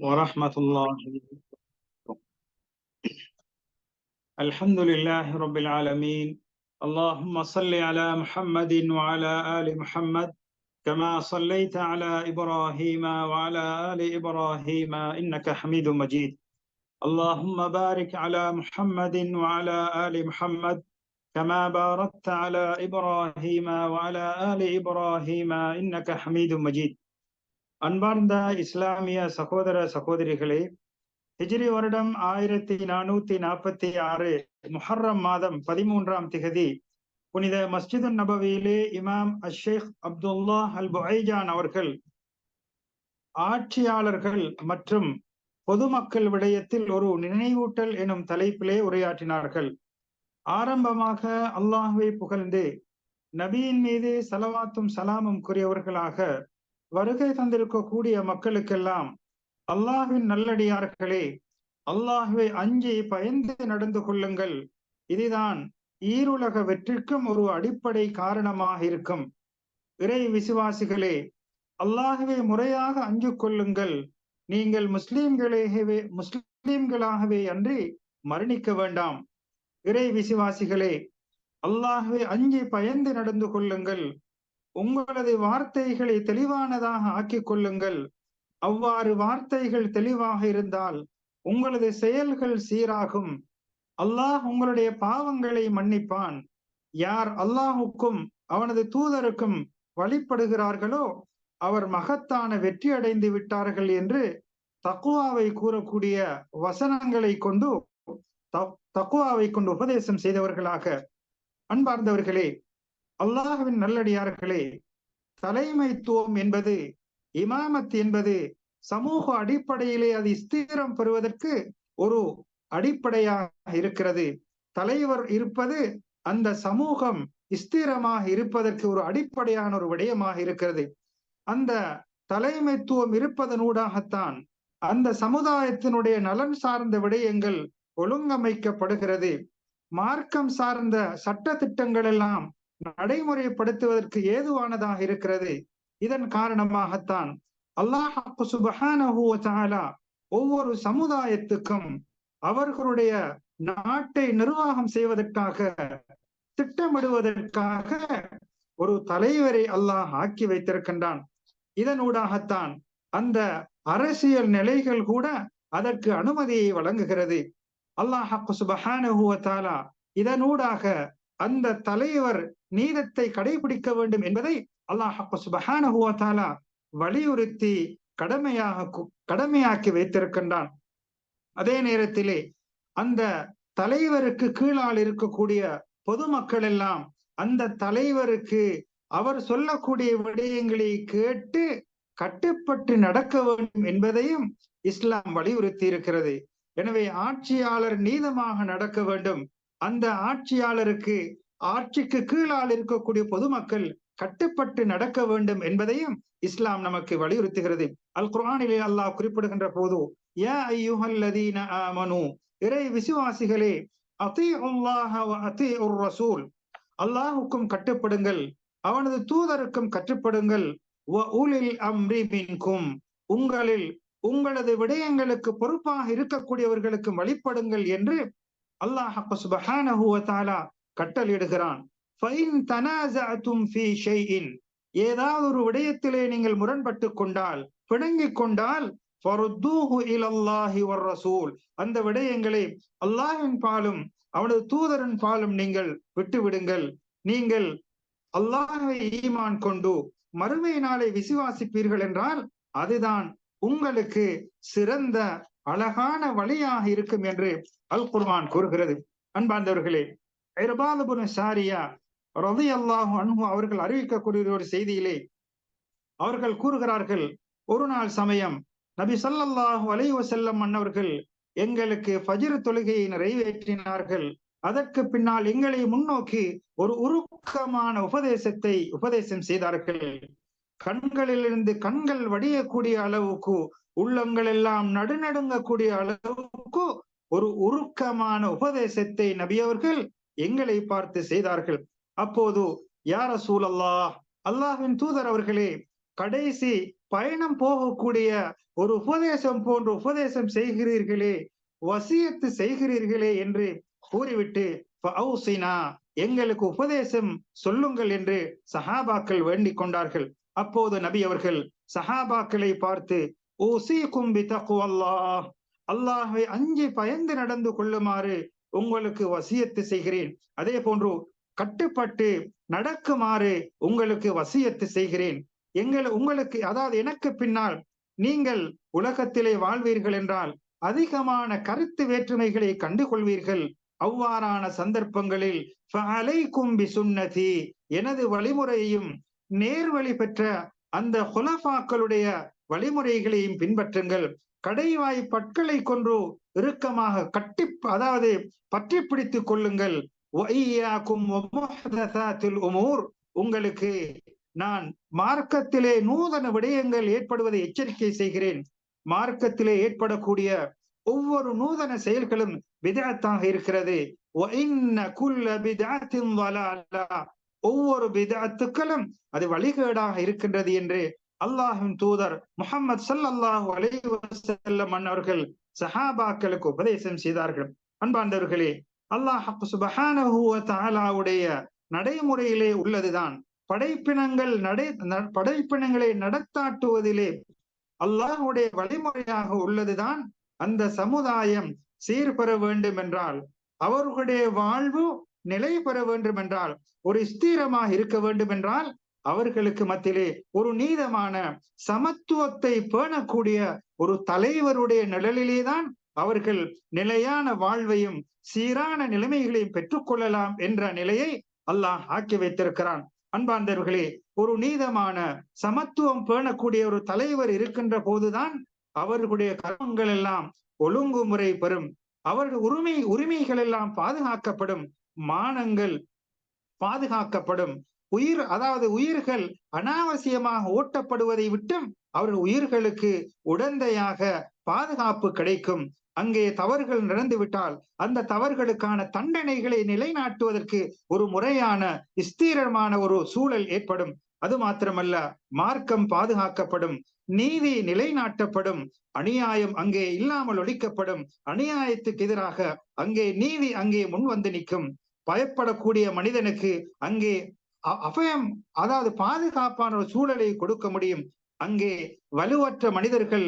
ورحمة الله. الحمد لله رب العالمين. اللهم صل على محمد وعلى آل محمد كما صليت على إبراهيم وعلى آل إبراهيم إنك حميد مجيد. اللهم بارك على محمد وعلى آل محمد كما باركت على إبراهيم وعلى آل إبراهيم إنك حميد مجيد. அன்பார்ந்த இஸ்லாமிய சகோதர சகோதரிகளே ஹிஜ்ரி வருடம் ஆயிரத்தி நானூத்தி நாற்பத்தி ஆறு முஹர்ரம் மாதம் பதிமூன்றாம் திகதி புனித மஸ்ஜிது நபவியிலே இமாம் அஷேக் அப்துல்லா அல் புஐஜான் அவர்கள் ஆட்சியாளர்கள் மற்றும் பொதுமக்கள் விடயத்தில் ஒரு நினைவூட்டல் எனும் தலைப்பிலே உரையாற்றினார்கள். ஆரம்பமாக அல்லாஹுவை புகழ்ந்து நபியின் மீது சலவாத்தும் சலாமும் கூறியவர்களாக வருகை தந்திருக்கக்கூடிய மக்களுக்கெல்லாம் அல்லாஹின் நல்லடியார்களே அல்லாஹுவை அஞ்சி பயந்து நடந்து கொள்ளுங்கள். இதுதான் ஈருலக வெற்றிக்கும் ஒரு அடிப்படை காரணமாக இருக்கும். இறை விசுவாசிகளே அல்லாஹுவை முறையாக அஞ்சு கொள்ளுங்கள். நீங்கள் முஸ்லீம்களாகவே முஸ்லீம்களாகவே அன்றி மரணிக்க வேண்டாம். இறை விசுவாசிகளே அல்லாஹுவை அஞ்சி பயந்து நடந்து கொள்ளுங்கள். உங்களது வார்த்தைகளை தெளிவானதாக ஆக்கிக் கொள்ளுங்கள். அவ்வாறு வார்த்தைகள் தெளிவாக இருந்தால் உங்களது செயல்கள் சீராகும். அல்லாஹ் உங்களுடைய பாவங்களை மன்னிப்பான். யார் அல்லாஹுக்கும் அவனது தூதருக்கும் வழிபடுகிறார்களோ அவர் மகத்தான வெற்றி அடைந்து விட்டார்கள் என்று தக்குவாவை கூறக்கூடிய வசனங்களை கொண்டு தக்குவாவை கொண்டு உபதேசம் செய்தவர்களாக. அன்பார்ந்தவர்களே அல்லாஹுவின் நல்லடியார்களே தலைமைத்துவம் என்பது இமாமத் என்பது சமூக அடிப்படையிலே அது ஸ்திரம் பெறுவதற்கு ஒரு அடிப்படையாக இருக்கிறது. தலைவர் இருப்பது அந்த சமூகம் ஸ்திரமாக இருப்பதற்கு ஒரு அடிப்படையான ஒரு விடயமாக இருக்கிறது. அந்த தலைமைத்துவம் இருப்பதனூடாகத்தான் அந்த சமுதாயத்தினுடைய நலன் சார்ந்த விடயங்கள் ஒழுங்கமைக்கப்படுகிறது. மார்க்கம் சார்ந்த சட்ட திட்டங்கள் எல்லாம் நடைமுறைப்படுத்துவதற்கு ஏதுவானதாக இருக்கிறது. இதன் காரணமாகத்தான் அல்லாஹ் சுபஹானஹூலா ஒவ்வொரு சமுதாயத்துக்கும் அவர்களுடைய நாட்டை நிர்வாகம் செய்வதற்காக திட்டமிடுவதற்காக ஒரு தலைவரை அல்லாஹ் ஆக்கி வைத்திருக்கின்றான். இதனூடாகத்தான் அந்த அரசியல் நிலைகள் கூட அதற்கு அனுமதியை வழங்குகிறது. அல்லாஹ் சுபஹானஹூலா இதனூடாக அந்த தலைவர் நீதத்தை கடைபிடிக்க வேண்டும் என்பதை அல்லாஹ் சுபஹானஹுவத்தாலா வலியுறுத்தி கடமையாக கடமையாக்கி வைத்திருக்கின்றான். அதே நேரத்திலே அந்த தலைவருக்கு கீழால் இருக்கக்கூடிய பொதுமக்கள் எல்லாம் அந்த தலைவருக்கு அவர் சொல்லக்கூடிய விடயங்களை கேட்டு கட்டுப்பட்டு நடக்க வேண்டும் என்பதையும் இஸ்லாம் வலியுறுத்தி இருக்கிறது. எனவே ஆட்சியாளர் நீதமாக நடக்க வேண்டும். அந்த ஆட்சியாளருக்கு ஆட்சிக்கு கீழால் இருக்கக்கூடிய பொதுமக்கள் கட்டுப்பட்டு நடக்க வேண்டும் என்பதையும் இஸ்லாம் நமக்கு வலியுறுத்துகிறது. அல் குரானிலே அல்லாஹ் குறிப்பிடுகின்ற போது ஏ ஐயுஹல்லதீன ஆமனு இறை விசுவாசிகளே அதி அல்லாஹ அதி உர் ரசூல் அல்லாஹுக்கும் கட்டுப்படுங்கள் அவனது தூதருக்கும் கட்டுப்படுங்கள் அம்ரி மின்கும் உங்களில் உங்களது விடயங்களுக்கு பொறுப்பாக இருக்கக்கூடியவர்களுக்கும் வழிபடுங்கள் என்று அல்லாஹ் சுபஹானஹு வ ஏதாவது ஒரு விடயத்திலே நீங்கள் முரண்பட்டு கொண்டால் பிணங்கிக் கொண்டால் அந்த விடயங்களை அல்லாஹின் பாலும் அவனது தூதரன் பாலும் நீங்கள் விட்டுவிடுங்கள். நீங்கள் அல்லாஹை ஈமான் கொண்டு மறுமை நாளை விசுவாசிப்பீர்கள் என்றால் அதுதான் உங்களுக்கு சிறந்த அழகான வழியாக இருக்கும் என்று அல் குர்ஆன் கூறுகிறது. அன்பார்ந்தவர்களே ஐரபாலபுன சாரியா ரதி அல்லாஹு அன்பு அவர்கள் அறிவிக்கக்கூடிய ஒரு செய்தியிலே அவர்கள் கூறுகிறார்கள் ஒரு நாள் சமயம் நபி சல்லல்லாஹு அலை வசல்லம் அன்னவர்கள் எங்களுக்கு ஃபஜிர் தொழுகையை நிறைவேற்றினார்கள். அதற்கு பின்னால் எங்களை முன்னோக்கி ஒரு உருக்கமான உபதேசத்தை உபதேசம் செய்தார்கள். கண்களிலிருந்து கண்கள் வடியக்கூடிய அளவுக்கு உள்ளங்கள் எல்லாம் நடுநடுங்கக்கூடிய அளவுக்கு ஒரு உருக்கமான உபதேசத்தை நபியவர்கள் எங்களை பார்த்து செய்தார்கள். அப்போது யார சூழல்லா அல்லாஹின் தூதர் அவர்களே கடைசி பயணம் போகக்கூடிய ஒரு உபதேசம் போன்ற உபதேசம் செய்கிறீர்களே வசியத்து செய்கிறீர்களே என்று கூறிவிட்டு எங்களுக்கு உபதேசம் சொல்லுங்கள் என்று சஹாபாக்கள் வேண்டிக் கொண்டார்கள். அப்போது நபி அவர்கள் சஹாபாக்களை பார்த்து ஓசி கும்பி தக்குவல்லா அல்லாஹை அஞ்சி பயந்து நடந்து கொள்ளுமாறு உங்களுக்கு வசியத்து செய்கிறேன். அதே போன்று கட்டுப்பட்டு நடக்குமாறு உங்களுக்கு வசியத்து செய்கிறேன். எங்கள் உங்களுக்கு அதாவது எனக்கு பின்னால் நீங்கள் உலகத்திலே வாழ்வீர்கள் என்றால் அதிகமான கருத்து வேற்றுமைகளை கண்டுகொள்வீர்கள். அவ்வாறான சந்தர்ப்பங்களில் கும்பி சுன்னதி எனது வழிமுறையையும் நேர்வழி பெற்ற அந்த ஹுலஃபாக்களுடைய வழிமுறைகளையும் பின்பற்றுங்கள். கடைவாய் பற்களை கொன்று இறுக்கமாக கட்டி அதாவது பற்றி பிடித்து கொள்ளுங்கள். உங்களுக்கு நான் மார்க்கத்திலே நூதன விடயங்கள் ஏற்படுவதை எச்சரிக்கை செய்கிறேன். மார்க்கத்திலே ஏற்படக்கூடிய ஒவ்வொரு நூதன செயல்களும் விதத்தாக இருக்கிறது. ஒவ்வொரு விதத்துக்களும் அது வழிகேடாக இருக்கின்றது என்று அல்லாஹின் தூதர் முகமது சல்லாஹு அலைஹி அவர்கள் சஹாபாக்களுக்கு உபதேசம் செய்தார்கள். அன்பாண்டவர்களே அல்லாஹ் நடைமுறையிலே உள்ளதுதான். படைப்பினங்கள் நடை படைப்பினங்களை நடத்தாட்டுவதிலே அல்லாஹுடைய வழிமுறையாக உள்ளதுதான் அந்த சமுதாயம் சீர்பெற வேண்டும் என்றால் அவர்களுடைய வாழ்வு நிலை பெற வேண்டும் என்றால் ஒரு ஸ்திரமாக இருக்க வேண்டும் என்றால் அவர்களுக்கு மத்தியிலே ஒரு நீதமான சமத்துவத்தை பேணக்கூடிய ஒரு தலைவருடைய நிழலிலே தான் அவர்கள் நிலையான வாழ்வையும் சீரான நிலைமைகளையும் பெற்றுக்கொள்ளலாம் என்ற நிலையை அல்லாஹ் ஆக்கி வைத்திருக்கிறான். அன்பார்ந்தவர்களே ஒரு நீதமான சமத்துவம் பேணக்கூடிய ஒரு தலைவர் இருக்கின்ற போதுதான் அவர்களுடைய கர்மங்கள் எல்லாம் ஒழுங்குமுறை பெறும். அவர்கள் உரிமை உரிமைகள் எல்லாம் பாதுகாக்கப்படும். மானங்கள் பாதுகாக்கப்படும். உயிர் அதாவது உயிர்கள் அனாவசியமாக ஓட்டப்படுவதை விட்டும் அவர்கள் உயிர்களுக்கு உடந்தையாக பாதுகாப்பு கிடைக்கும். அங்கே தவறுகள் நடந்துவிட்டால் அந்த தவறுகளுக்கான தண்டனைகளை நிலைநாட்டுவதற்கு ஒரு முறையான ஸ்தீரமான ஒரு சூழல் ஏற்படும். அது மாத்திரமல்ல மார்க்கம் பாதுகாக்கப்படும் நீதி நிலைநாட்டப்படும் அநியாயம் அங்கே இல்லாமல் ஒழிக்கப்படும். அநியாயத்துக்கு எதிராக அங்கே நீதி அங்கே முன் வந்து நிற்கும். பயப்படக்கூடிய மனிதனுக்கு அங்கே அபயம் அதாவது பாதுகாப்பான ஒரு சூழலை கொடுக்க முடியும். அங்கே வலுவற்ற மனிதர்கள்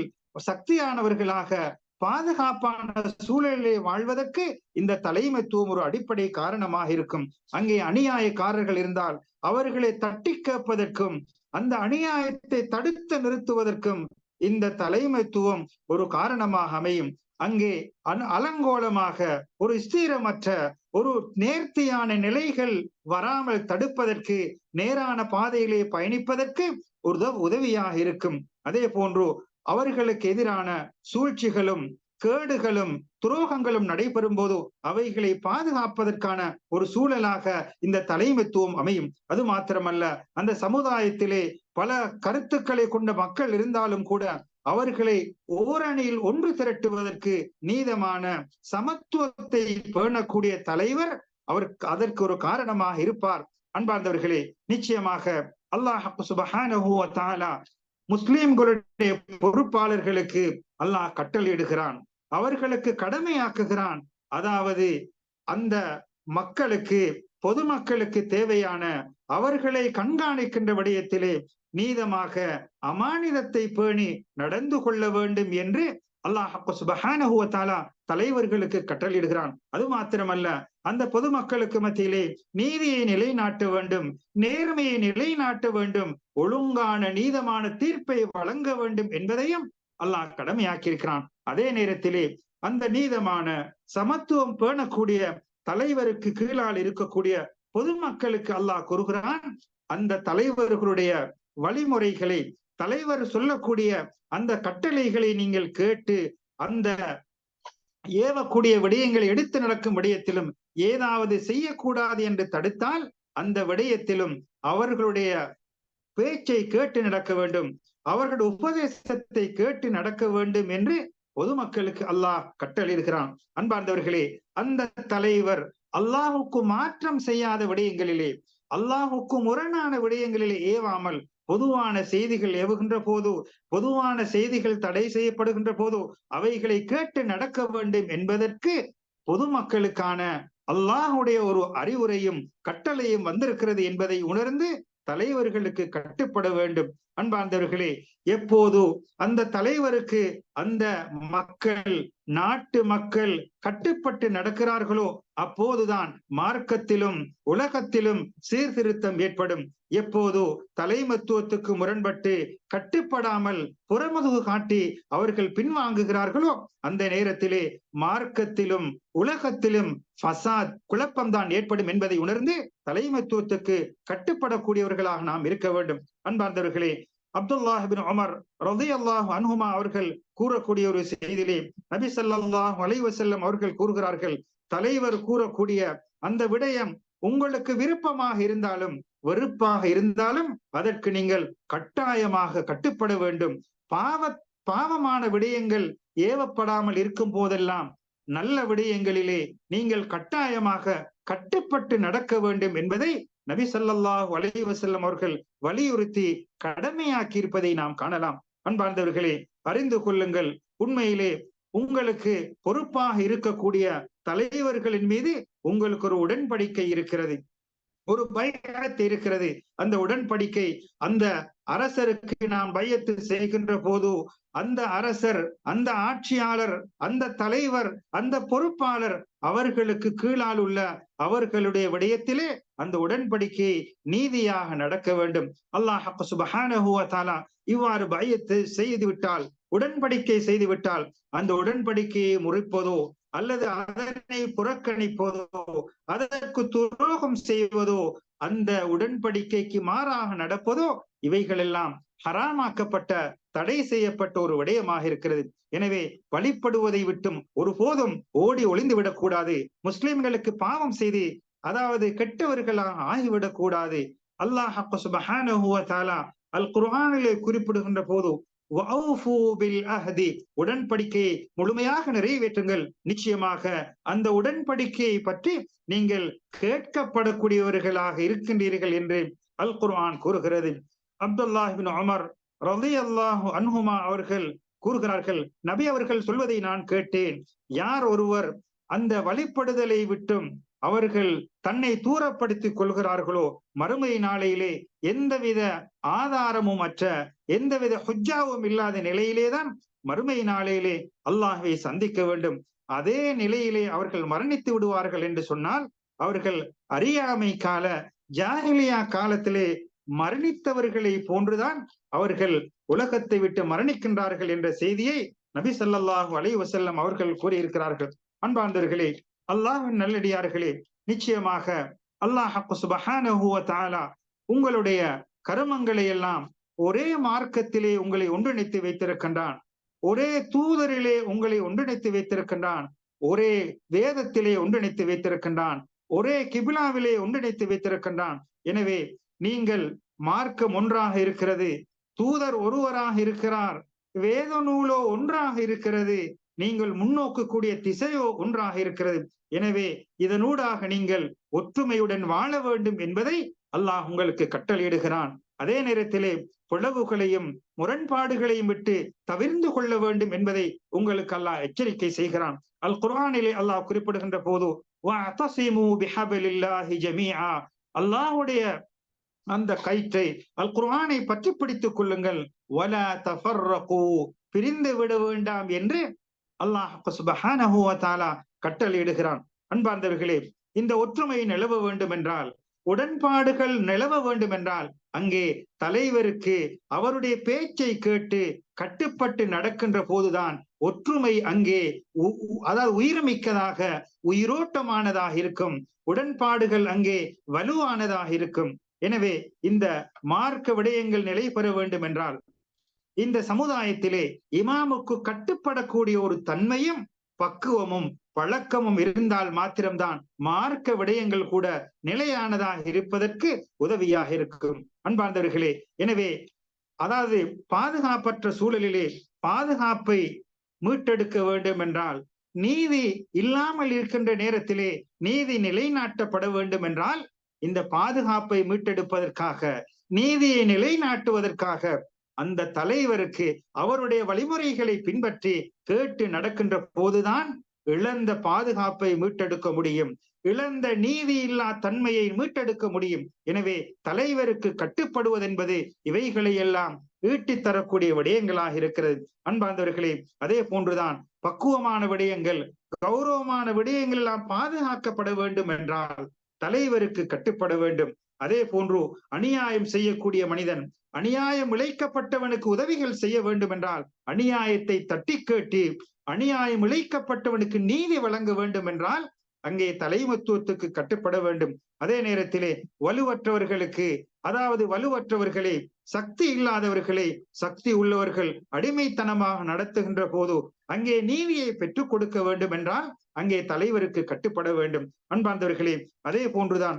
சக்தியானவர்களாக பாதுகாப்பான சூழலிலே வாழ்வதற்கு இந்த தலைமைத்துவம் ஒரு அடிப்படை காரணமாக இருக்கும். அங்கே அநியாயக்காரர்கள் இருந்தால் அவர்களை தட்டி கேட்பதற்கும் அந்த அநியாயத்தை தடுத்து நிறுத்துவதற்கும் இந்த தலைமைத்துவம் ஒரு காரணமாக அமையும். அங்கே அலங்கோலமாக ஒரு ஸ்திரமற்ற ஒரு நேர்த்தியான நிலைகள் வராமல் தடுப்பதற்கு நேரான பாதையிலே பயணிப்பதற்கு ஒரு உதவியாக இருக்கும். அதே போன்று அவர்களுக்கு எதிரான சூழ்ச்சிகளும் கேடுகளும் துரோகங்களும் நடைபெறும் போது அவைகளை பாதுகாப்பதற்கான ஒரு சூழலாக இந்த தலைமைத்துவம் அமையும். அது மாத்திரமல்ல அந்த சமுதாயத்திலே பல கருத்துக்களை கொண்ட மக்கள் இருந்தாலும் கூட அவர்களை ஓரணியில் ஒன்று திரட்டுவதற்கு நீதமான சமத்துவத்தை பேணக்கூடிய தலைவர் அவர் அதற்கு ஒரு காரணமாக இருப்பார். அன்பார்ந்தவர்களே நிச்சயமாக அல்லாஹ் சுபஹானா முஸ்லிம்களுடைய பொறுப்பாளர்களுக்கு அல்லாஹ் கட்டளையிடுகிறான். அவர்களுக்கு கடமையாக்குகிறான். அதாவது அந்த மக்களுக்கு பொதுமக்களுக்கு தேவையான அவர்களை கண்காணிக்கின்ற விடயத்திலே நீதமாக அமானிதத்தை பேணி நடந்து கொள்ள வேண்டும் என்று அல்லாஹ் சுபஹானஹு தலைவர்களுக்கு கட்டளையிடுகிறான். அது மாத்திரமல்ல அந்த பொதுமக்களுக்கு மத்தியிலே நீதியை நிலைநாட்ட வேண்டும் நேர்மையை நிலைநாட்ட வேண்டும் ஒழுங்கான நீதமான தீர்ப்பை வழங்க வேண்டும் என்பதையும் அல்லாஹ் கடமையாக்கியிருக்கிறான். அதே நேரத்திலே அந்த நீதமான சமத்துவம் பேணக்கூடிய தலைவருக்கு கீழால் இருக்கக்கூடிய பொதுமக்களுக்கு அல்லாஹ் கூறுகிறான் அந்த தலைவர்களுடைய வழிமுறைகளை தலைவர் சொல்லக்கூடிய அந்த கட்டளைகளை நீங்கள் கேட்டு அந்த ஏவக்கூடிய விடயங்களை எடுத்து நடக்கும் விடயத்திலும் ஏதாவது செய்யக்கூடாது என்று தடுத்தால் அந்த விடயத்திலும் அவர்களுடைய பேச்சை கேட்டு நடக்க வேண்டும் அவர்களுடைய உபதேசத்தை கேட்டு நடக்க வேண்டும் என்று பொதுமக்களுக்கு அல்லாஹ் கட்டளையிடுகிறான். அன்பார்ந்தவர்களே அந்த தலைவர் அல்லாஹுக்கு மாற்றம் செய்யாத விடயங்களிலே அல்லாஹுக்கு முரணான விடயங்களிலே ஏவாமல் பொதுவான செய்திகள் ஏவுகின்ற போது பொதுவான செய்திகள் தடை செய்யப்படுகின்ற போது அவைகளை கேட்டு நடக்க வேண்டும் என்பதற்கு பொதுமக்களுக்கான அல்லாஹுடைய ஒரு அறிவுரையும் கட்டளையும் வந்திருக்கிறது என்பதை உணர்ந்து தலைவர்களுக்கு கட்டுப்பட வேண்டும். அன்பார்ந்தவர்களே எப்போது அந்த தலைவருக்கு அந்த மக்கள் நாட்டு மக்கள் கட்டுப்பட்டு நடக்கிறார்களோ அப்போதுதான் மார்க்கத்திலும் உலகத்திலும் சீர்திருத்தம் ஏற்படும். எப்போதோ தலைமத்துவத்துக்கு முரண்பட்டு கட்டுப்படாமல் புறமுதுகு காட்டி அவர்கள் பின்வாங்குகிறார்களோ அந்த நேரத்திலே மார்க்கத்திலும் உலகத்திலும் ஃபசாத் குழப்பம்தான் ஏற்படும் என்பதை உணர்ந்து தலைமத்துவத்துக்கு கட்டுப்படக்கூடியவர்களாக நாம் இருக்க வேண்டும். அன்பார்ந்தவர்களே அப்துல்லாஹிபின் உமர் ரதி அல்லாஹ் அன்ஹுமா அவர்கள் கூறக்கூடிய ஒரு செய்தியிலே நபி சல்லாஹ் அலைஹி அவர்கள் கூறுகிறார்கள் தலைவர் கூறக்கூடிய அந்த விடயம் உங்களுக்கு விருப்பமாக இருந்தாலும் வெறுப்பாக இருந்தாலும் அதற்கு நீங்கள் கட்டாயமாக கட்டுப்பட வேண்டும். பாவ பாவமான விடயங்கள் ஏவப்படாமல் இருக்கும் போதெல்லாம் நல்ல விடயங்களிலே நீங்கள் கட்டாயமாக கட்டுப்பட்டு நடக்க வேண்டும் என்பதை நபி ஸல்லல்லாஹு வலையு வசல்லம் அவர்கள் வலியுறுத்தி கடமையாக்கி இருப்பதை நாம் காணலாம். அன்பார்ந்தவர்களே அறிந்து கொள்ளுங்கள். உண்மையிலே உங்களுக்கு பொறுப்பாக இருக்கக்கூடிய தலைவர்களின் மீது உங்களுக்கு ஒரு உடன்படிக்கை இருக்கிறது. ஒரு பயத்து இருக்கிறது. அந்த உடன்படிக்கை அந்த அரசருக்கு நாம் பயத்து செய்கின்ற போது அந்த அரசர் அந்த ஆட்சியாளர் அந்த தலைவர் அந்த பொறுப்பாளர் அவர்களுக்கு கீழால் உள்ள அவர்களுடைய விடயத்திலே அந்த உடன்படிக்கை நீதியாக நடக்க வேண்டும். அல்லாஹ் சுபஹானா இவ்வாறு பயத்து செய்து விட்டால் உடன்படிக்கை செய்து விட்டால் அந்த உடன்படிக்கையை முறிப்பதோ அல்லது அதனை புறக்கணிப்பதோ அதற்கு துரோகம் செய்வதோ அந்த உடன்படிக்கைக்கு மாறாக நடப்பதோ இவைகளெல்லாம் ஹராமாக்கப்பட்ட தடை செய்யப்பட்ட ஒரு விடயமாக இருக்கிறது. எனவே வழிபடுவதை விட்டும் ஒருபோதும் ஓடி ஒளிந்து விடக்கூடாது. முஸ்லிம்களுக்கு பாவம் செய்து அதாவது கெட்டவர்களாக ஆகிவிடக்கூடாது. அல்லாஹ் சுபஹானஹு அல் குர்ஹானிலே குறிப்பிடுகின்ற போது உடன்படிக்கையை முழுமையாக நிறைவேற்றுங்கள். நிச்சயமாக அந்த உடன்படிக்கையை பற்றி நீங்கள் கேட்கப்படக்கூடியவர்களாக இருக்கின்றீர்கள் என்று அல் குர்ஆன் கூறுகிறது. அப்துல்லாஹிபின் அமர் ரதி அல்லாஹு அன்ஹுமா அவர்கள் கூறுகிறார்கள் நபி அவர்கள் சொல்வதை நான் கேட்டேன். யார் ஒருவர் அந்த வழிபடுதலை விட்டும் அவர்கள் தன்னை தூரப்படுத்திக் கொள்கிறார்களோ மறுமை நாளையிலே எந்தவித ஆதாரமும் அற்ற எந்தவித ஹுஜ்ஜாவும் இல்லாத நிலையிலேதான் மறுமை நாளையிலே அல்லாஹை சந்திக்க வேண்டும். அதே நிலையிலே அவர்கள் மரணித்து விடுவார்கள் என்று சொன்னால் அவர்கள் அறியாமை கால ஜாகிலியா காலத்திலே மரணித்தவர்களை போன்றுதான் அவர்கள் உலகத்தை விட்டு மரணிக்கின்றார்கள் என்ற செய்தியை நபி சல்லாஹூ அலைஹி வசல்லம் அவர்கள் கூறியிருக்கிறார்கள். அன்பார்ந்தவர்களே அல்லாஹின் நல்லடியார்களே நிச்சயமாக அல்லாஹ் சுபஹானஹு உங்களுடைய கருமங்களை எல்லாம் ஒரே மார்க்கத்திலே உங்களை ஒன்றிணைத்து வைத்திருக்கின்றான். ஒரே தூதரிலே உங்களை ஒன்றிணைத்து வைத்திருக்கின்றான். ஒரே வேதத்திலே ஒன்றிணைத்து வைத்திருக்கின்றான். ஒரே கிபிலாவிலே ஒன்றிணைத்து வைத்திருக்கின்றான். எனவே நீங்கள் மார்க்கம் ஒன்றாக இருக்கிறது தூதர் ஒருவராக இருக்கிறார் வேத நூலோ ஒன்றாக இருக்கிறது நீங்கள் முன்னோக்கக்கூடிய திசையோ ஒன்றாக இருக்கிறது. எனவே இதனூடாக நீங்கள் ஒற்றுமையுடன் வாழ வேண்டும் என்பதை அல்லாஹ் உங்களுக்கு கட்டளையிடுகிறான். அதே நேரத்திலே பிளவுகளையும் முரண்பாடுகளையும் விட்டு தவிர்ந்து கொள்ள வேண்டும் என்பதை உங்களுக்கு அல்லாஹ் எச்சரிக்கை செய்கிறான். அல் குர்ஆனிலே அல்லாஹ் குறிப்பிடுகின்ற போது அல்லாஹுடைய அந்த கயிற்றை அல் குர்ஆனை பற்றி பிடித்துக் கொள்ளுங்கள். வல பிரிந்து விட வேண்டாம் என்று அல்லாஹ் சுபஹானஹு கட்டளையிடுகிறான். அன்பார்ந்தவர்களே இந்த ஒற்றுமை நிலவ வேண்டும் என்றால் உடன்பாடுகள் நிலவ வேண்டும் என்றால் அங்கே தலைவருக்கு அவருடைய பேச்சை கேட்டு கட்டுப்பட்டு நடக்கின்ற போதுதான் ஒற்றுமை அங்கே அதாவது உயிர்மிக்கதாக உயிரோட்டமானதாக இருக்கும். உடன்பாடுகள் அங்கே வலுவானதாக இருக்கும். எனவே இந்த மார்க்க விடயங்கள் நிலை பெற வேண்டும் என்றால் இந்த சமுதாயத்திலே இமாமுக்கு கட்டுப்படக்கூடிய ஒரு தன்மையும் பக்குவமும் பழக்கமும் இருந்தால் மாத்திரம்தான் மார்க்க விடயங்கள் கூட நிலையானதாக இருப்பதற்கு உதவியாக இருக்கும். அன்பார்ந்தவர்களே எனவே அதாவது பாதுகாப்பற்ற சூழலிலே பாதுகாப்பை மீட்டெடுக்க வேண்டும் என்றால் நீதி இல்லாமல் இருக்கின்ற நேரத்திலே நீதி நிலைநாட்டப்பட வேண்டும் என்றால் இந்த பாதுகாப்பை மீட்டெடுப்பதற்காக நீதியை நிலைநாட்டுவதற்காக அந்த தலைவருக்கு அவருடைய வழிமுறைகளை பின்பற்றி கேட்டு நடக்கின்ற போதுதான் இழந்த பாதுகாப்பை மீட்டெடுக்க முடியும். இழந்த நீதி இல்லா தன்மையை மீட்டெடுக்க முடியும். எனவே தலைவருக்கு கட்டுப்படுவதென்பது இவைகளை எல்லாம் ஈட்டித் தரக்கூடிய விடயங்களாக இருக்கிறது. அன்பார்ந்தவர்களே அதே போன்றுதான் பக்குவமான விடயங்கள் கௌரவமான விடயங்கள் எல்லாம் பாதுகாக்கப்பட வேண்டும் என்றால் தலைவருக்கு கட்டுப்பட வேண்டும். அதே போன்று அநியாயம் செய்யக்கூடிய மனிதன் அநியாயம் இழைக்கப்பட்டவனுக்கு உதவிகள் செய்ய வேண்டும் என்றால் அநியாயத்தை தட்டி கேட்டு அநியாயம் இழைக்கப்பட்டவனுக்கு நீதி வழங்க வேண்டும் என்றால் அங்கே தலைமத்துவத்துக்கு கட்டுப்பட வேண்டும். அதே நேரத்திலே வலுவற்றவர்களுக்கு அதாவது வலுவற்றவர்களே சக்தி இல்லாதவர்களே சக்தி உள்ளவர்கள் அடிமைத்தனமாக நடத்துகின்ற போது அங்கே நீதியை பெற்றுக் கொடுக்க வேண்டும் என்றால் அங்கே தலைவருக்கு கட்டுப்பட வேண்டும். அன்பார்ந்தவர்களே அதே போன்றுதான்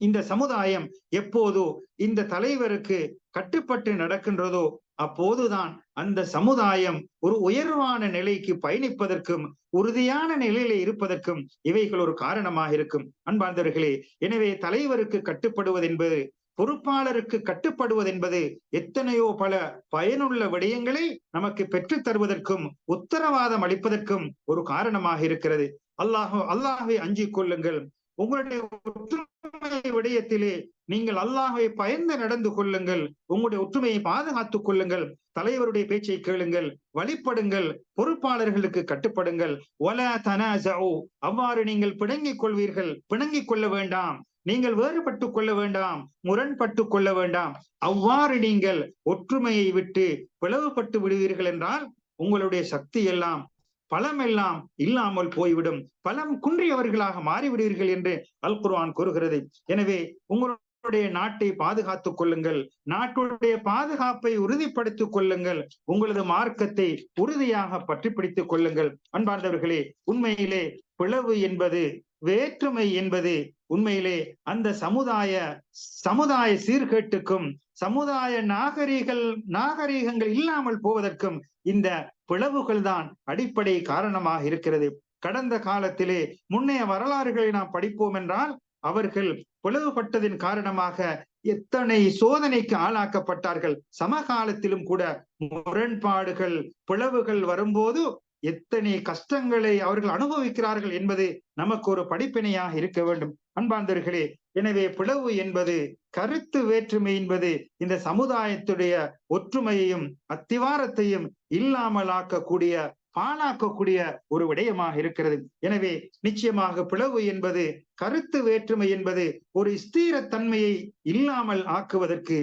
இந்த சமுதாயம் எப்போதோ இந்த தலைவருக்கு கட்டுப்பட்டு நடக்கின்றதோ அப்போதுதான் அந்த சமுதாயம் ஒரு உயர்வான நிலைக்கு பயணிப்பதற்கும் உறுதியான நிலையில இருப்பதற்கும் இவைகள் ஒரு காரணமாக இருக்கும். அன்பார்ந்தவர்களே எனவே தலைவருக்கு கட்டுப்படுவது என்பது பொறுப்பாளருக்கு கட்டுப்படுவது என்பது எத்தனையோ பல பயனுள்ள விடயங்களை நமக்கு பெற்றுத் தருவதற்கும் உத்தரவாதம் அளிப்பதற்கும் ஒரு காரணமாக இருக்கிறது. அல்லாஹோ அல்லாஹை அஞ்சிக் கொள்ளுங்கள். உங்களுடைய ஒற்றுமை விடயத்திலே நீங்கள் அல்லாஹை பயந்து நடந்து கொள்ளுங்கள். உங்களுடைய ஒற்றுமையை பாதுகாத்துக் கொள்ளுங்கள். தலைவருடைய பேச்சை கேளுங்கள். வழிபடுங்கள். பொறுப்பாளர்களுக்கு கட்டுப்படுங்கள். ஒல தனசோ அவ்வாறு நீங்கள் பிணங்கிக் கொள்வீர்கள். பிணங்கிக் கொள்ள வேண்டாம். நீங்கள் வேறுபட்டு கொள்ள வேண்டாம். முரண்பட்டு கொள்ள வேண்டாம். அவ்வாறு நீங்கள் ஒற்றுமையை விட்டு பிளவுபட்டு விடுவீர்கள் என்றால் உங்களுடைய சக்தி எல்லாம் பலம் எல்லாம் இல்லாமல் போய்விடும். பலம் குன்றியவர்களாக மாறிவிடுவீர்கள் என்று அல் குர்வான் கூறுகிறது. எனவே உங்களுடைய நாட்டை பாதுகாத்துக் கொள்ளுங்கள். நாட்டுடைய பாதுகாப்பை உறுதிப்படுத்திக் கொள்ளுங்கள். உங்களது மார்க்கத்தை உறுதியாக பற்றி பிடித்துக் கொள்ளுங்கள். அன்பார்ந்தவர்களே உண்மையிலே பிளவு என்பது வேற்றுமை என்பது உண்மையிலே அந்த சமுதாய சமுதாய சீர்கேட்டுக்கும் சமுதாய நாகரிகள் நாகரிகங்கள் இல்லாமல் போவதற்கும் இந்த பிளவுகள் தான் அடிப்படை காரணமாக இருக்கிறது. கடந்த காலத்திலே முன்னைய வரலாறுகளை நாம் படிப்போம் என்றால் அவர்கள் பிளவுபட்டதின் காரணமாக எத்தனை சோதனைக்கு ஆளாக்கப்பட்டார்கள். சமகாலத்திலும் கூட முரண்பாடுகள் பிளவுகள் வரும்போது எத்தனை கஷ்டங்களை அவர்கள் அனுபவிக்கிறார்கள் என்பது நமக்கு ஒரு படிப்பினையாக இருக்க வேண்டும். அன்பாந்தர்களே எனவே பிளவு என்பது கருத்து வேற்றுமை என்பது இந்த சமுதாயத்துடைய ஒற்றுமையையும் அத்திவாரத்தையும் இல்லாமலாக்கக்கூடிய பாழாக்கக்கூடிய ஒரு விடயமாக இருக்கிறது. எனவே நிச்சயமாக பிளவு என்பது கருத்து வேற்றுமை என்பது ஒரு ஸ்தீரத்தன்மையை இல்லாமல் ஆக்குவதற்கு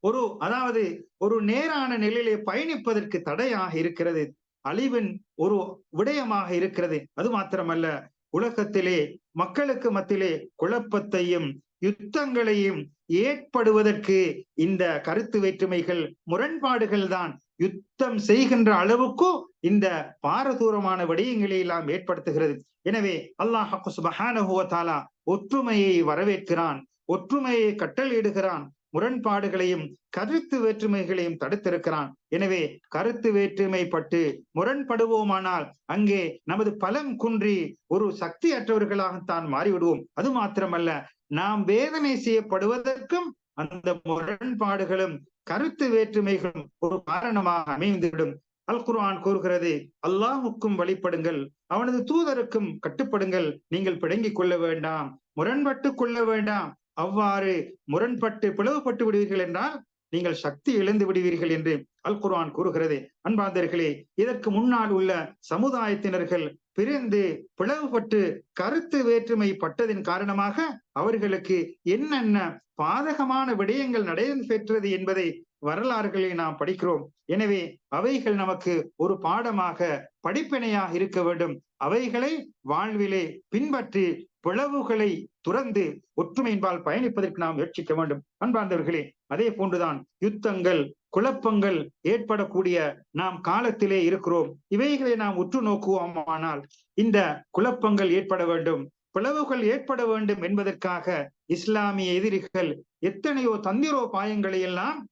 ஒரு அதாவது ஒரு நேரான நிலையிலே பயணிப்பதற்கு தடையாக இருக்கிறது. அழிவின் ஒரு விடயமாக இருக்கிறது. அது மாத்திரமல்ல உலகத்திலே மக்களுக்கு மத்தியிலே குழப்பத்தையும் யுத்தங்களையும் ஏற்படுவதற்கு இந்த கருத்து வேற்றுமைகள் முரண்பாடுகள் தான். யுத்தம் செய்கின்ற அளவுக்கு இந்த பாரதூரமான விடயங்களை எல்லாம் ஏற்படுத்துகிறது. எனவே அல்லாஹ் சுபஹானஹுவத்தாலா ஒற்றுமையை வரவேற்கிறான் ஒற்றுமையை கட்டளையிடுகிறான் முரண்பாடுகளையும் கருத்து வேற்றுமைகளையும் தடுத்திருக்கிறான். எனவே கருத்து வேற்றுமை பட்டு முரண்படுவோமானால் அங்கே நமது பலம் குன்றி ஒரு சக்தி அற்றவர்களாகத்தான் மாறிவிடுவோம். அது மாத்திரமல்ல நாம் வேதனை செய்யப்படுவதற்கும் அந்த முரண்பாடுகளும் கருத்து வேற்றுமைகளும் ஒரு காரணமாக அமைந்துவிடும். அல் குர்ஆன் கூறுகிறது அல்லாஹுக்கும் வழிபடுங்கள் அவனது தூதருக்கும் கட்டுப்படுங்கள் நீங்கள் பிடுங்கிக் கொள்ள வேண்டாம் முரண்பட்டு கொள்ள வேண்டாம் அவ்வாறு முரண்பட்டு பிளவுபட்டு விடுவீர்கள் என்றால் நீங்கள் சக்தி இழந்து விடுவீர்கள் என்று அல் குர்ஆன் கூறுகிறது. அன்பாந்தர்களே இதற்கு முன்னால் உள்ள சமுதாயத்தினர்கள் பிரிந்து பிளவுபட்டு கருத்து வேற்றுமை பட்டதின் காரணமாக அவர்களுக்கு என்னென்ன பாதகமான விடயங்கள் நடைபெற்றது என்பதை வரலாறுகளை நாம் படிக்கிறோம். எனவே அவைகள் நமக்கு ஒரு பாடமாக படிப்பினையாக இருக்க வேண்டும். அவைகளை வாழ்விலே பின்பற்றி பிளவுகளை துறந்து ஒற்றுமையின்பால் பயணிப்பதற்கு நாம் முயற்சிக்க வேண்டும். அன்பார்ந்தவர்களே அதே போன்றுதான் யுத்தங்கள் குழப்பங்கள் ஏற்படக்கூடிய நாம் காலத்திலே இருக்கிறோம். இவைகளை நாம் உற்று நோக்குவோமானால் இந்த குழப்பங்கள் ஏற்பட வேண்டும். பிளவுகள் ஏற்பட வேண்டும் என்பதற்காக இஸ்லாமிய எதிரிகள் எத்தனையோ தந்திரோபாயங்களை எல்லாம்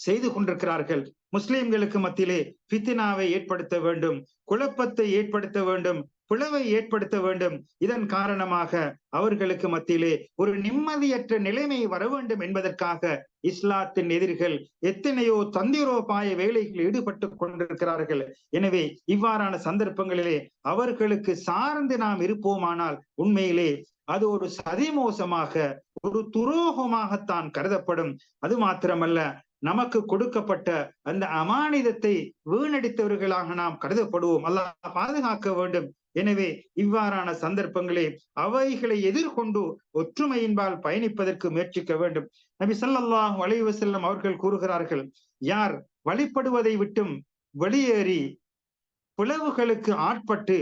செய்து கொண்டிருக்கிறார்கள். முஸ்லிம்களுக்கு மத்தியிலே பித்தினாவை ஏற்படுத்த வேண்டும் குழப்பத்தை ஏற்படுத்த வேண்டும் பிளவை ஏற்படுத்த வேண்டும். இதன் காரணமாக அவர்களுக்கு மத்தியிலே ஒரு நிம்மதியற்ற நிலைமை வர வேண்டும் என்பதற்காக இஸ்லாத்தின் எதிரிகள் எத்தனையோ தந்திரோபாய வேலைகளில் ஈடுபட்டு கொண்டிருக்கிறார்கள். எனவே இவ்வாறான சந்தர்ப்பங்களிலே அவர்களுக்கு சார்ந்து நாம் இருப்போமானால் உண்மையிலே அது ஒரு சதிமோசமாக ஒரு துரோகமாகத்தான் கருதப்படும். அது மாத்திரமல்ல நமக்கு கொடுக்கப்பட்ட அந்த அமானிதத்தை வீணடித்தவர்களாக நாம் கருதப்படுவோம். அல்லாஹ் பாதுகாக்க வேண்டும். எனவே இவ்வாறான சந்தர்ப்பங்களே அவைகளை எதிர்கொண்டு ஒற்றுமையின்பால் பயணிப்பதற்கு முயற்சிக்க வேண்டும். நபி ஸல்லல்லாஹு வளைவு செல்லும் அவர்கள் கூறுகிறார்கள் யார் வழிபடுவதை விட்டும் வெளியேறி பிளவுகளுக்கு ஆட்பட்டு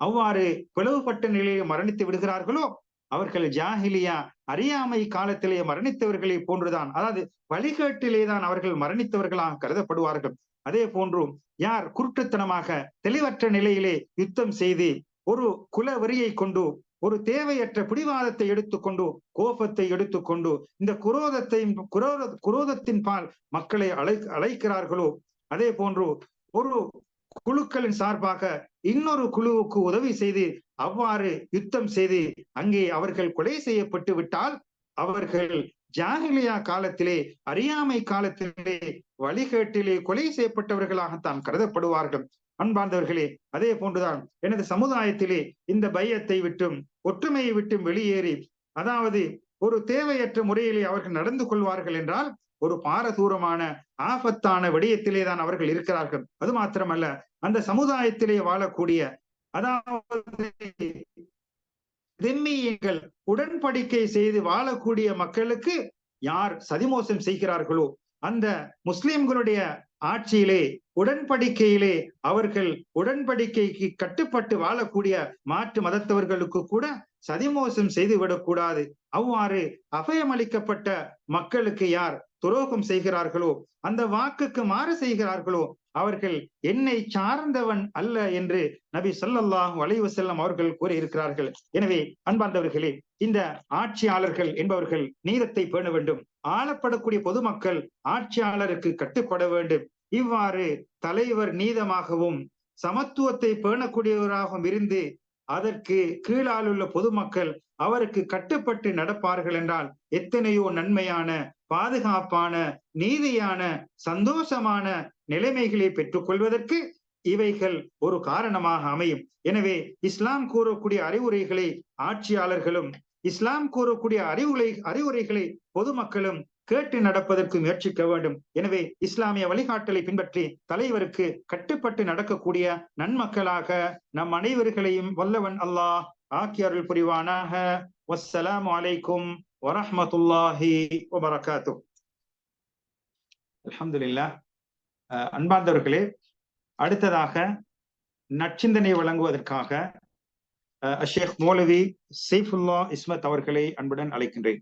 அவ்வாறு பிளவுபட்ட நிலையில் மரணித்து விடுகிறார்களோ அவர்கள் ஜாஹிலியா அறியாமை காலத்திலே மரணித்தவர்களை போன்றுதான். அதாவது வழிகேட்டிலேதான் அவர்கள் மரணித்தவர்களாக கருதப்படுவார்கள். அதே போன்று யார் குருட்டுத்தனமாக தெளிவற்ற நிலையிலே யுத்தம் செய்து ஒரு குல வரியை கொண்டு ஒரு தேவையற்ற பிடிவாதத்தை எடுத்துக்கொண்டு கோபத்தை எடுத்துக்கொண்டு இந்த குரோதத்தை குரோத குரோதத்தின் பால் மக்களை அழை அழைக்கிறார்களோ? அதே போன்று ஒரு குழுக்களின் சார்பாக இன்னொரு குழுவுக்கு உதவி செய்து அவ்வாறு யுத்தம் செய்து அங்கே அவர்கள் கொலை செய்யப்பட்டு விட்டால் அவர்கள் ஜாகிலியா காலத்திலே அறியாமை காலத்திலே வழிகேட்டிலே கொலை செய்யப்பட்டவர்களாகத்தான் கருதப்படுவார்கள். அன்பார்ந்தவர்களே அதே போன்றுதான் எனது சமுதாயத்திலே இந்த பையத்தை விட்டும் ஒற்றுமையை விட்டும் வெளியேறி அதாவது ஒரு தேவையற்ற முறையிலே அவர்கள் நடந்து கொள்வார்கள் என்றால் ஒரு பாரதூரமான ஆபத்தான விடயத்திலே தான் அவர்கள் இருக்கிறார்கள். அது மாத்திரமல்ல அந்த சமுதாயத்திலே வாழக்கூடிய அதாவது திம்மியங்கள் உடன்படிக்கை செய்து வாழக்கூடிய மக்களுக்கு யார் சதிமோசம் செய்கிறார்களோ அந்த முஸ்லிம்களுடைய ஆட்சியிலே உடன்படிக்கையிலே அவர்கள் உடன்படிக்கைக்கு கட்டுப்பட்டு வாழக்கூடிய மாற்று மதத்தவர்களுக்கு கூட சதிமோசம் செய்து விடக்கூடாது அவ்வாறு அபயமளிக்கப்பட்ட மக்களுக்கு யார் துரோகம் செய்கிறார்களோ அந்த வாக்குக்கு மாறு செய்கிறார்களோ அவர்கள் என்னை சார்ந்தவன் அல்ல என்று நபி சொல்லல்லாஹ் வளைவு செல்லம் அவர்கள் கூறியிருக்கிறார்கள். எனவே அன்பார்ந்தவர்களே இந்த ஆட்சியாளர்கள் என்பவர்கள் நீதத்தை பேண வேண்டும். ஆளப்படக்கூடிய பொதுமக்கள் ஆட்சியாளருக்கு கட்டுப்பட வேண்டும். இவ்வாறு தலைவர் நீதமாகவும் சமத்துவத்தை பேணக்கூடியவராகவும் இருந்து அதற்கு கீழால் உள்ள பொதுமக்கள் அவருக்கு கட்டுப்பட்டு நடப்பார்கள் என்றால் எத்தனையோ நன்மையான பாதுகாப்பான நீதியான சந்தோஷமான நிலைமைகளை பெற்றுக்கொள்வதற்கு இவைகள் ஒரு காரணமாக அமையும். எனவே இஸ்லாம் கூறக்கூடிய அறிவுரைகளை ஆட்சியாளர்களும் இஸ்லாம் கூறக்கூடிய அறிவுரை அறிவுரைகளை பொதுமக்களும் கேட்டு நடப்பதற்கு முயற்சிக்க வேண்டும். எனவே இஸ்லாமிய வழிகாட்டலை பின்பற்றி தலைவருக்கு கட்டுப்பட்டு நடக்கக்கூடிய நன்மக்களாக நம் அனைவர்களையும் வல்லவன் அல்லாஹ். ஆக்கி அருள் புரிவானாக வசலாம் அலைக்கும் வரஹமத்துல்லாஹி வபரகாத்து அலமதுல்லா அன்பார்ந்தவர்களே அடுத்ததாக நச்சிந்தனை வழங்குவதற்காக அஷேக் மௌலவி சைஃபுல்லா இஸ்மத் அவர்களை அன்புடன் அழைக்கின்றேன்.